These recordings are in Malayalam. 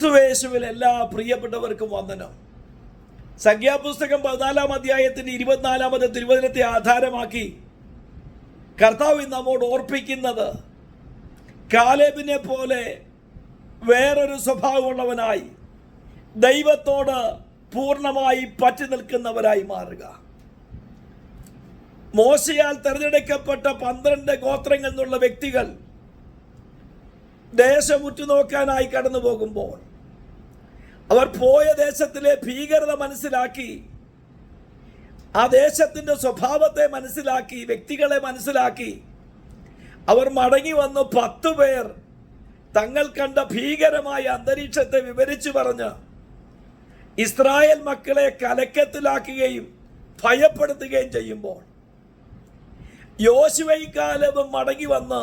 ക്രിസ്തുവേശുവിൽ എല്ലാ പ്രിയപ്പെട്ടവർക്കും വന്ദനം. സംഖ്യാപുസ്തകം പതിനാലാം അധ്യായത്തിന്റെ ഇരുപത്തിനാലാമത്തെ തിരുവചനത്തെ ആധാരമാക്കി കർത്താവ് നമ്മോട് ഓർപ്പിക്കുന്നത് കാലേബിനെ പോലെ വേറൊരു സ്വഭാവമുള്ളവനായി ദൈവത്തോട് പൂർണമായി പറ്റി നിൽക്കുന്നവരായി മാറുക. മോശയാൽ തിരഞ്ഞെടുക്കപ്പെട്ട പന്ത്രണ്ട് ഗോത്രങ്ങളിൽ നിന്നുള്ള വ്യക്തികൾ ദേശം ഉറ്റുനോക്കാനായി കടന്നു പോകുമ്പോൾ അവർ പോയ ദേശത്തിലെ ഭീകരത മനസ്സിലാക്കി. ആ ദേശത്തിന്റെ സ്വഭാവത്തെ മനസ്സിലാക്കി വ്യക്തികളെ മനസ്സിലാക്കി. അവർ മടങ്ങി വന്ന് പത്ത് പേർ തങ്ങൾ കണ്ട ഭീകരമായ അന്തരീക്ഷത്തെ വിവരിച്ചു പറഞ്ഞ് ഇസ്രായേൽ മക്കളെ കലക്കത്തിലാക്കുകയും ഭയപ്പെടുത്തുകയും ചെയ്യുമ്പോൾ യോശുവൈക്കാലവും മടങ്ങി വന്ന്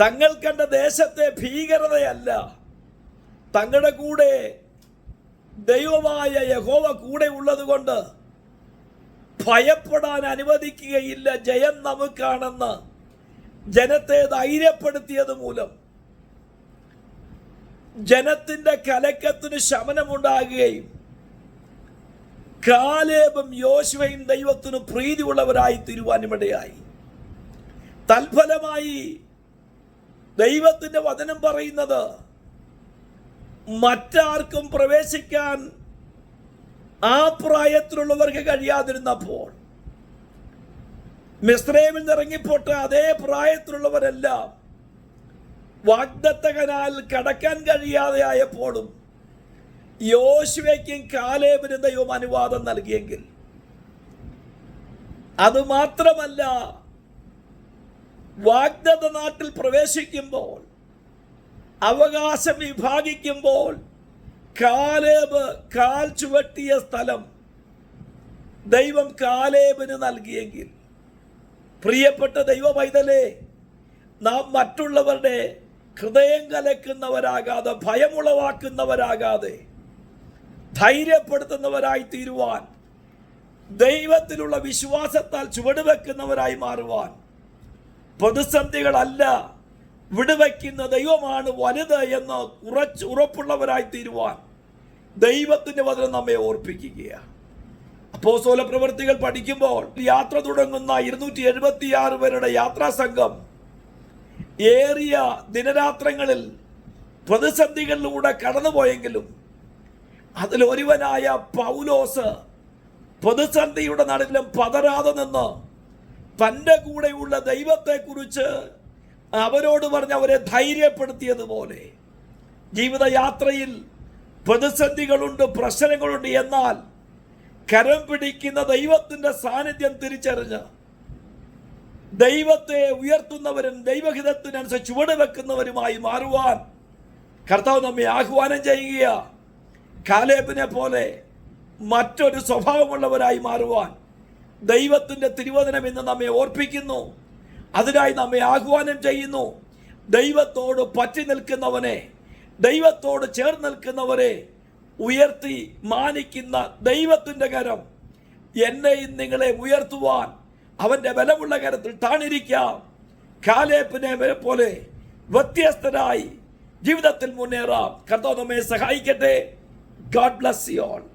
തങ്ങൾ കണ്ട ദേശത്തെ ഭീകരതയല്ല തങ്ങളുടെ കൂടെ ദൈവമായ യഹോവ കൂടെ ഉള്ളതുകൊണ്ട് ഭയപ്പെടാൻ അനുവദിക്കുകയില്ല ജയം നമുക്കാണെന്ന് ജനത്തെ ധൈര്യപ്പെടുത്തിയത് മൂലം. ജനത്തിന്റെ കലക്കത്തിന് ശമനമുണ്ടാകുകയും കാലേബും യോശുവയും ദൈവത്തിന് പ്രീതിയുള്ളവരായി തീരുവാനുമിടയായി. തൽഫലമായി ദൈവത്തിന്റെ വചനം പറയുന്നത് മറ്റാർക്കും പ്രവേശിക്കാൻ ആ പ്രായത്തിലുള്ളവർക്ക് കഴിയാതിരുന്നപ്പോൾ മിസ്രൈമിൽ നിന്ന് ഇറങ്ങിപ്പോട്ട് അതേ പ്രായത്തിലുള്ളവരെല്ലാം വാഗ്ദത്ത കനാൽ കടക്കാൻ കഴിയാതെ ആയപ്പോഴും യോശുവയ്ക്കും കാലേബിനും ദൈവം അനുവാദം നൽകിയെങ്കിൽ. അത് മാത്രമല്ല വാഗ്ദത്ത നാട്ടിൽ പ്രവേശിക്കുമ്പോൾ അവകാശം വിഭാഗിക്കുമ്പോൾ കാലേബ് കാൽ ചുവട്ടിയ സ്ഥലം ദൈവം കാലേബിന് നൽകിയെങ്കിൽ. പ്രിയപ്പെട്ട ദൈവ നാം മറ്റുള്ളവരുടെ ഹൃദയം കലക്കുന്നവരാകാതെ ഭയമുളവാക്കുന്നവരാകാതെ ധൈര്യപ്പെടുത്തുന്നവരായി തീരുവാൻ ദൈവത്തിലുള്ള വിശ്വാസത്താൽ ചുവടുവെക്കുന്നവരായി മാറുവാൻ പ്രതിസന്ധികളല്ല വിടുവയ്ക്കുന്ന ദൈവമാണ് വലുത് എന്ന് ഉറച്ച് ഉറപ്പുള്ളവരായി തീരുവാൻ ദൈവത്തിന്റെ വചനം നമ്മെ ഓർപ്പിക്കുകയാണ് അപ്പോസ്തല പ്രവൃത്തികൾ പഠിക്കുമ്പോൾ യാത്ര തുടങ്ങുന്ന ഇരുന്നൂറ്റി എഴുപത്തിയാറ് പേരുടെ യാത്രാ സംഘം ഏറിയ ദിനരാത്രങ്ങളിൽ പ്രതിസന്ധികളിലൂടെ കടന്നുപോയെങ്കിലും അതിലൊരുവനായ പൗലോസ് പ്രതിസന്ധിയുടെ നടുവിലും പതരാതെ നിന്ന് തന്റെ കൂടെയുള്ള ദൈവത്തെക്കുറിച്ച് അവരോട് പറഞ്ഞ് അവരെ ധൈര്യപ്പെടുത്തിയതുപോലെ. ജീവിതയാത്രയിൽ പ്രതിസന്ധികളുണ്ട് പ്രശ്നങ്ങളുണ്ട്. എന്നാൽ കരം പിടിക്കുന്ന ദൈവത്തിന്റെ സാന്നിധ്യം തിരിച്ചറിഞ്ഞ് ദൈവത്തെ ഉയർത്തുന്നവരും ദൈവഹിതത്തിനനുസരിച്ച് ചുവട് വെക്കുന്നവരുമായി മാറുവാൻ കർത്താവ് നമ്മെ ആഹ്വാനം ചെയ്യുക കാലേബിനെ പോലെ മറ്റൊരു സ്വഭാവമുള്ളവരായി മാറുവാൻ ദൈവത്തിന്റെ തിരുവചനം ഇന്ന് നമ്മെ ഓർപ്പിക്കുന്നു. അതിനായി നമ്മെ ആഹ്വാനം ചെയ്യുന്നു. ദൈവത്തോട് പറ്റി നിൽക്കുന്നവനെ ദൈവത്തോട് ചേർന്ന് നിൽക്കുന്നവരെ ഉയർത്തി മാനിക്കുന്ന ദൈവത്തിന്റെ കരം എന്നെയും നിങ്ങളെ ഉയർത്തുവാൻ അവന്റെ ബലമുള്ള കരത്തിൽ താണിരിക്കാം. കാലേപ്പിനെ പോലെ വ്യത്യസ്തരായി ജീവിതത്തിൽ മുന്നേറാം. കർത്താവ് നമ്മെ സഹായിക്കട്ടെ. God bless you all